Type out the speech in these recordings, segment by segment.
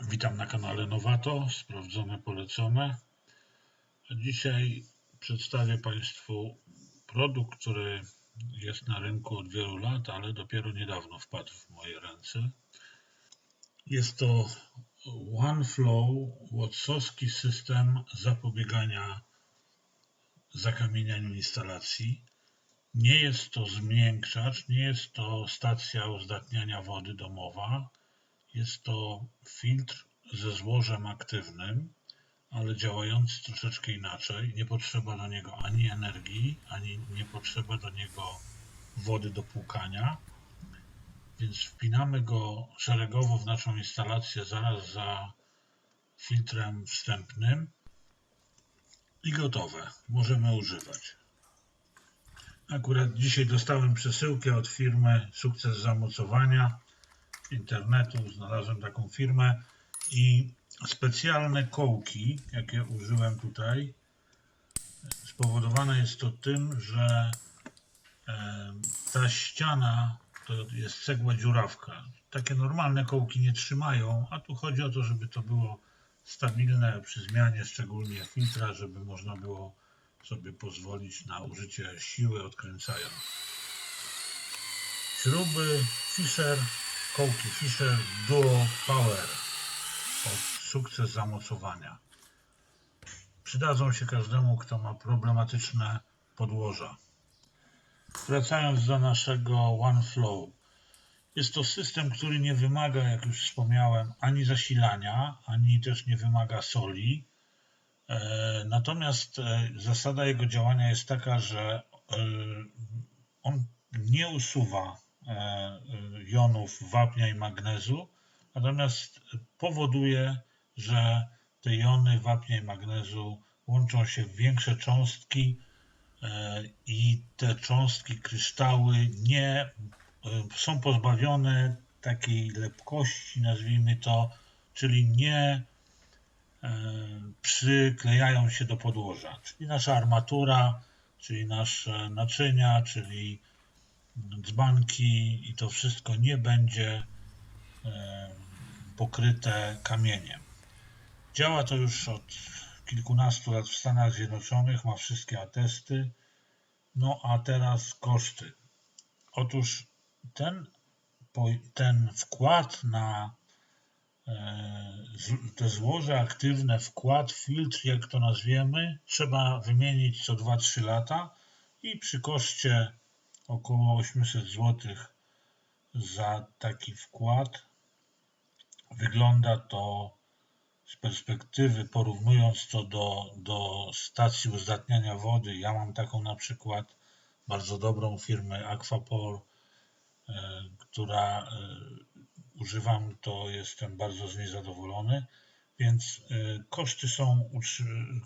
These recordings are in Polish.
Witam na kanale Nowato, sprawdzone, polecone. Dzisiaj przedstawię Państwu produkt, który jest na rynku od wielu lat, ale dopiero niedawno wpadł w moje ręce. Jest to OneFlow, watsowski system zapobiegania zakamienianiu instalacji. Nie jest to zmiękczacz, nie jest to stacja uzdatniania wody domowa. Jest to filtr ze złożem aktywnym, ale działający troszeczkę inaczej. Nie potrzeba do niego ani energii, ani nie potrzeba do niego wody do płukania. Więc wpinamy go szeregowo w naszą instalację zaraz za filtrem wstępnym i gotowe. Możemy używać. Akurat dzisiaj dostałem przesyłkę od firmy Sukces Zamocowania internetu. Znalazłem taką firmę i specjalne kołki, jakie użyłem tutaj, spowodowane jest to tym, że e, ta ściana to jest cegła dziurawka. Takie normalne kołki nie trzymają, a tu chodzi o to, żeby to było stabilne przy zmianie, szczególnie filtra, żeby można było sobie pozwolić na użycie siły odkręcając. Śruby Fisher, kołki Fisher Duo Power od sukces zamocowania. Przydadzą się każdemu, kto ma problematyczne podłoża. Wracając do naszego OneFlow. Jest to system, który nie wymaga, jak już wspomniałem, ani zasilania, ani też nie wymaga soli. E, Natomiast e, zasada jego działania jest taka, że e, on nie usuwa jonów wapnia i magnezu, natomiast powoduje, że te jony wapnia i magnezu łączą się w większe cząstki e, i te cząstki, kryształy nie e, są pozbawione takiej lepkości, nazwijmy to, czyli nie e, przyklejają się do podłoża. Czyli nasza armatura, czyli nasze naczynia, czyli dzbanki i to wszystko nie będzie e, pokryte kamieniem. Działa to już od kilkunastu lat w Stanach Zjednoczonych, ma wszystkie atesty. No a teraz koszty. Otóż ten, ten wkład na e, te złoże aktywne, wkład, filtr, jak to nazwiemy, trzeba wymienić co 2-3 lata i przy koszcie około 800 zł za taki wkład wygląda to z perspektywy, porównując to do, do stacji uzdatniania wody. Ja mam taką na przykład bardzo dobrą firmę Aquapol, e, która e, używam, to jestem bardzo z niej zadowolony. Więc e, koszty są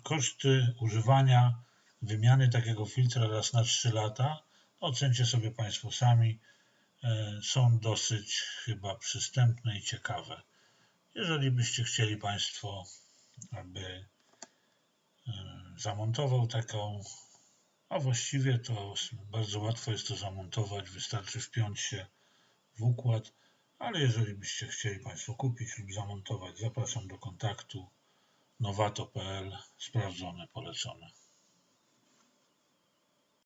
koszty używania wymiany takiego filtra raz na 3 lata. Ocencie sobie Państwo sami. E, Są dosyć chyba przystępne i ciekawe. Jeżeli byście chcieli Państwo, aby e, zamontował taką, a właściwie to bardzo łatwo jest to zamontować, wystarczy wpiąć się w układ, ale jeżeli byście chcieli Państwo kupić lub zamontować, zapraszam do kontaktu nowato.pl, sprawdzone, polecone.